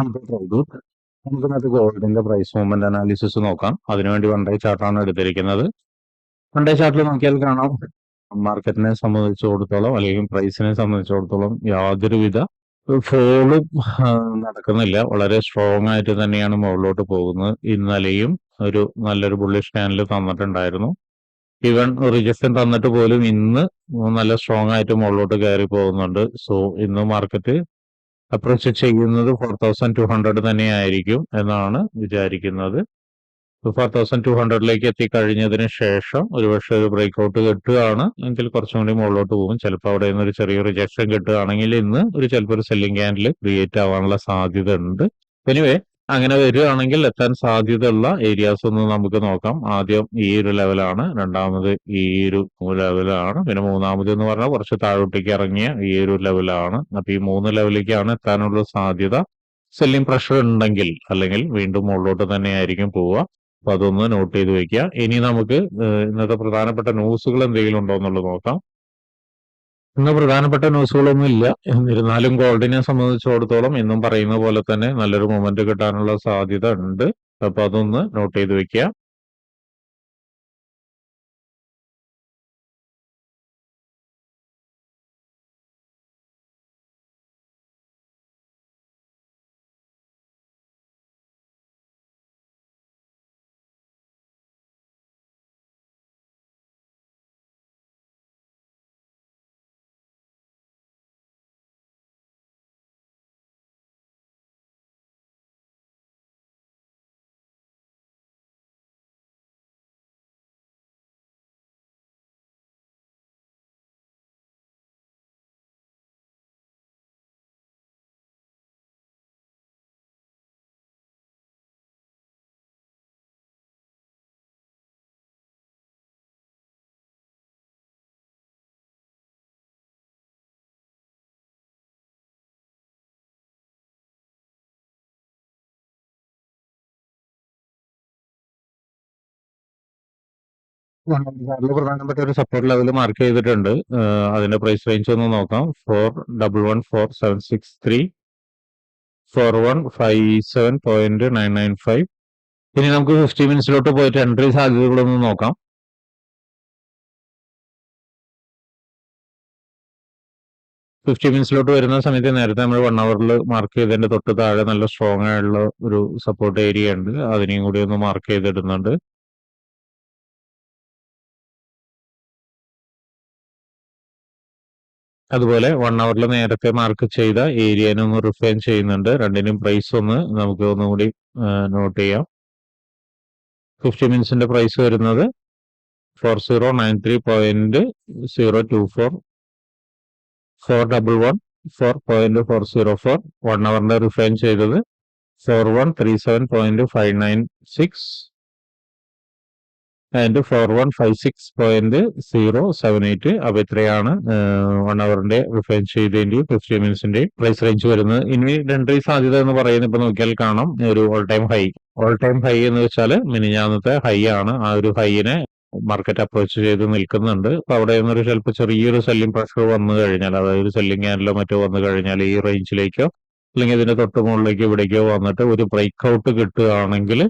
നമുക്ക് ട്രേഡ് നമുക്ക് ഇന്നത്തെ ഗോൾഡിന്റെ പ്രൈസ് മൂവ്മെന്റ് അനാലിസിസ് നോക്കാം. അതിനുവേണ്ടി വൺ ഡേ ചാർട്ടാണ് എടുത്തിരിക്കുന്നത്. വൺ ഡേ ചാർട്ടിൽ നോക്കിയാൽ കാണാം. മാർക്കറ്റിനെ സംബന്ധിച്ചിടത്തോളം അല്ലെങ്കിൽ പ്രൈസിനെ സംബന്ധിച്ചിടത്തോളം യാതൊരുവിധ ഫോളും നടക്കുന്നില്ല. വളരെ സ്ട്രോങ് ആയിട്ട് തന്നെയാണ് മുകളിലോട്ട് പോകുന്നത്. ഇന്നലെയും ഒരു നല്ലൊരു ബുള്ളിഷ് സ്കാനിൽ തന്നിട്ടുണ്ടായിരുന്നു. ഈവൻ റിജക്ഷൻ തന്നിട്ട് പോലും ഇന്ന് നല്ല സ്ട്രോങ് ആയിട്ട് മുകളിലോട്ട് കയറി പോകുന്നുണ്ട് സോ ഇന്ന് മാർക്കറ്റ് അപ്രോച്ച് ചെയ്യുന്നത് ഫോർ തൗസൻഡ് ടു ഹൺഡ്രഡ് തന്നെയായിരിക്കും എന്നാണ് വിചാരിക്കുന്നത്. ഫോർ തൗസൻഡ് ടു ഹൺഡ്രഡിലേക്ക് എത്തിക്കഴിഞ്ഞതിന് ശേഷം ഒരുപക്ഷെ ഒരു ബ്രേക്ക് ഔട്ട് കിട്ടുകയാണ്. എങ്കിൽ കുറച്ചും കൂടി മുകളിലോട്ട് പോകും. ചിലപ്പോൾ അവിടെ നിന്ന് ഒരു ചെറിയ റിജക്ഷൻ കിട്ടുകയാണെങ്കിൽ ഇന്ന് ഒരു ചിലപ്പോൾ ഒരു സെല്ലിംഗ് ക്യാൻഡിൽ ക്രിയേറ്റ് ആവാനുള്ള സാധ്യത ഉണ്ട്. എനിവേ അങ്ങനെ വരികയാണെങ്കിൽ എത്താൻ സാധ്യതയുള്ള ഏരിയാസ് ഒന്ന് നമുക്ക് നോക്കാം. ആദ്യം ഈ ഒരു ലെവലാണ് രണ്ടാമത് ഈ ഒരു ലെവലാണ് പിന്നെ മൂന്നാമത് എന്ന് പറഞ്ഞാൽ കുറച്ച് താഴോട്ടേക്ക് ഇറങ്ങിയ ഈ ഒരു ലെവലാണ് അപ്പൊ ഈ മൂന്ന് ലെവലിലേക്കാണ് എത്താനുള്ള സാധ്യത. സെല്ലിംഗ് പ്രഷർ ഉണ്ടെങ്കിൽ അല്ലെങ്കിൽ വീണ്ടും മുകളിലോട്ട് തന്നെ ആയിരിക്കും പോവുക. അപ്പൊ അതൊന്ന് നോട്ട് ചെയ്ത് വെക്കുക. ഇനി നമുക്ക് ഇന്നത്തെ പ്രധാനപ്പെട്ട ന്യൂസുകൾ എന്തെങ്കിലും ഉണ്ടോ എന്നുള്ളത് നോക്കാം. ഇന്ന് പ്രധാനപ്പെട്ട ന്യൂസുകളൊന്നും ഇല്ല എന്നിരുന്നാലും ഗോൾഡിനെ സംബന്ധിച്ചിടത്തോളം ഇന്നും പറയുന്ന പോലെ തന്നെ നല്ലൊരു മൊമെന്റ് കിട്ടാനുള്ള സാധ്യത ഉണ്ട്. അപ്പൊ അതൊന്ന് നോട്ട് ചെയ്ത് വെക്കുക. നല്ല പ്രധാനപ്പെട്ട ഒരു സപ്പോർട്ട് ലെവൽ മാർക്ക് ചെയ്തിട്ടുണ്ട്. അതിന്റെ പ്രൈസ് റേഞ്ച് ഒന്ന് നോക്കാം. Four double one four seven six three four one five seven point nine nine five ഇനി നമുക്ക് ഫിഫ്റ്റി മിനിറ്റ്സിലോട്ട് പോയിട്ട് എൻട്രി സാധ്യതകളൊന്ന് നോക്കാം. ഫിഫ്റ്റി മിനിറ്റ്സിലോട്ട് വരുന്ന സമയത്ത് നേരത്തെ നമ്മൾ വൺ അവറിൽ മാർക്ക് ചെയ്തതിന്റെ തൊട്ട് താഴെ നല്ല സ്ട്രോങ് ആയിട്ടുള്ള ഒരു സപ്പോർട്ട് ഏരിയ ഉണ്ട്. അതിനെയും കൂടി ഒന്ന് മാർക്ക് ചെയ്തിടുന്നുണ്ട്. അതുപോലെ വൺ അവറിൽ നേരത്തെ മാർക്ക് ചെയ്ത ഏരിയനും ഒന്ന് റിഫൈൻ ചെയ്യുന്നുണ്ട്. രണ്ടിനും പ്രൈസ് ഒന്ന്. നമുക്ക് ഒന്നുകൂടി നോട്ട് ചെയ്യാം. ഫിഫ്റ്റി മിനിറ്റ്സിന്റെ പ്രൈസ് വരുന്നത് four zero nine three point zero two four four double one four point four zero four one അവറിന്റെ refine ചെയ്തത് four one three seven point five nine six and four one five six point zero seven eight അപ്പൊ ഇത്രയാണ് one അവറിന്റെ refine fifty മിനിറ്റ്സിന്റെയും price range വരുന്നത്. ഇനി entry സാധ്യത എന്ന് പറയുന്നത് ഇപ്പൊ നോക്കിയാൽ കാണാം. ഒരു all time high all time high എന്ന് വെച്ചാൽ മിനിഞ്ഞാന്നത്തെ ഹൈ ആണ്. ആ ഒരു ഹൈനെ മാർക്കറ്റ് അപ്രോച്ച് ചെയ്ത് നിൽക്കുന്നുണ്ട്. അപ്പൊ അവിടെ നിന്നൊരു ചിലപ്പോൾ ചെറിയൊരു സെല്ലിംഗ് പ്രഷർ വന്നു കഴിഞ്ഞാൽ അതായത് ഒരു സെല്ലിംഗ് ക്യാനിലോ മറ്റോ വന്നു കഴിഞ്ഞാൽ ഈ റേഞ്ചിലേക്കോ അല്ലെങ്കിൽ ഇതിന്റെ തൊട്ട് മുകളിലേക്ക് ഇവിടേക്കോ വന്നിട്ട് ഒരു ബ്രേക്ക് ഔട്ട് കിട്ടുകയാണെങ്കിൽ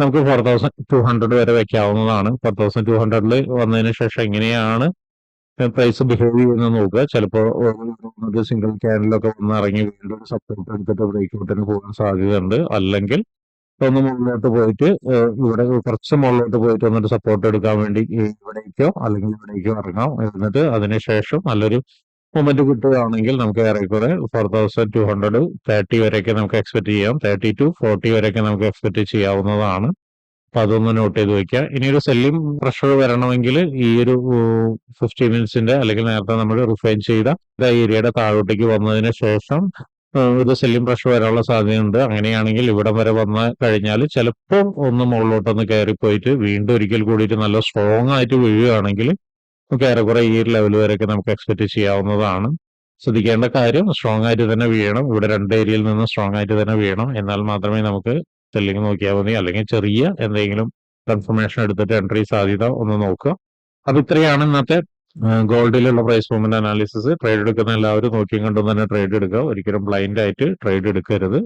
നമുക്ക് ഫോർ തൗസൻഡ് ടു ഹൺഡ്രഡ് വരെ വെക്കാവുന്നതാണ്. ഫോർ തൗസൻഡ് ടു ഹൺഡ്രഡിൽ വന്നതിന് ശേഷം എങ്ങനെയാണ് പ്രൈസ് ബിഹേവ് ചെയ്യുന്നത് നോക്കുക. ചിലപ്പോൾ സിംഗിൾ ക്യാനിലൊക്കെ വന്ന് ഇറങ്ങി വീണ്ടും സപ്പോർട്ട് എടുത്തിട്ട് ബ്രേക്ക് ഔട്ടിന് പോകാൻ സാധ്യതയുണ്ട്. അല്ലെങ്കിൽ ഒന്ന് മുകളിലോട്ട് പോയിട്ട് ഇവിടെ കുറച്ച് മുകളിലോട്ട് പോയിട്ട് വന്നിട്ട് സപ്പോർട്ട് എടുക്കാൻ വേണ്ടി ഇവിടേക്കോ അല്ലെങ്കിൽ ഇവിടേക്കോ ഇറങ്ങാം. എന്നിട്ട് അതിനുശേഷം നല്ലൊരു മൊമെന്റ് കിട്ടുകയാണെങ്കിൽ നമുക്ക് ഏറെക്കുറെ four thousand two hundred thirty വരെയൊക്കെ നമുക്ക് എക്സ്പെക്ട് ചെയ്യാം. തേർട്ടി ടു ഫോർട്ടി വരെയൊക്കെ നമുക്ക് എക്സ്പെക്ട് ചെയ്യാവുന്നതാണ്. അപ്പൊ അതൊന്ന് നോട്ട് ചെയ്ത് വെക്കുക. ഇനി ഒരു സെല്ലിംഗ് പ്രഷർ വരണമെങ്കിൽ ഈ ഒരു ഫിഫ്റ്റി മിനിറ്റ്സിന്റെ അല്ലെങ്കിൽ നേരത്തെ നമ്മൾ റിഫൈൻ ചെയ്ത ഏരിയയുടെ താഴോട്ടേക്ക് വന്നതിന് ശേഷം ഒരു സെല്ലിംഗ് പ്രഷർ വരാനുള്ള സാധ്യതയുണ്ട്. അങ്ങനെയാണെങ്കിൽ ഇവിടം വരെ വന്ന് കഴിഞ്ഞാൽ ചിലപ്പോൾ ഒന്ന് മുകളിലോട്ടൊന്ന് കയറിപ്പോയിട്ട് വീണ്ടും ഒരിക്കൽ കൂടിയിട്ട് നല്ല സ്ട്രോങ് ആയിട്ട് വീഴുകയാണെങ്കിൽ നമുക്ക് ഏറെക്കുറെ ഈ ഒരു ലെവൽ വരെയൊക്കെ നമുക്ക് എക്സ്പെക്ട് ചെയ്യാവുന്നതാണ്. ശ്രദ്ധിക്കേണ്ട കാര്യം സ്ട്രോങ് ആയിട്ട് തന്നെ വീഴണം. ഇവിടെ രണ്ട് ഏരിയയിൽ നിന്ന് സ്ട്രോങ് ആയിട്ട് തന്നെ വീഴണം. എന്നാൽ മാത്രമേ നമുക്ക് സെല്ലിംഗ് നോക്കിയാൽ മതി. അല്ലെങ്കിൽ ചെറിയ എന്തെങ്കിലും കൺഫർമേഷൻ എടുത്തിട്ട് എൻട്രി സാധ്യത ഒന്ന് നോക്കുക. അപ്പൊ ഇത്രയാണ് ഇന്നത്തെ ഗോൾഡിലുള്ള പ്രൈസ് മൂവ്മെന്റ് അനാലിസിസ് ട്രേഡ് എടുക്കുന്ന എല്ലാവരും നോക്കിയും കണ്ടും തന്നെ ട്രേഡ് എടുക്കുക. ഒരിക്കലും ബ്ലൈൻഡ് ആയിട്ട് ട്രേഡ് എടുക്കരുത്.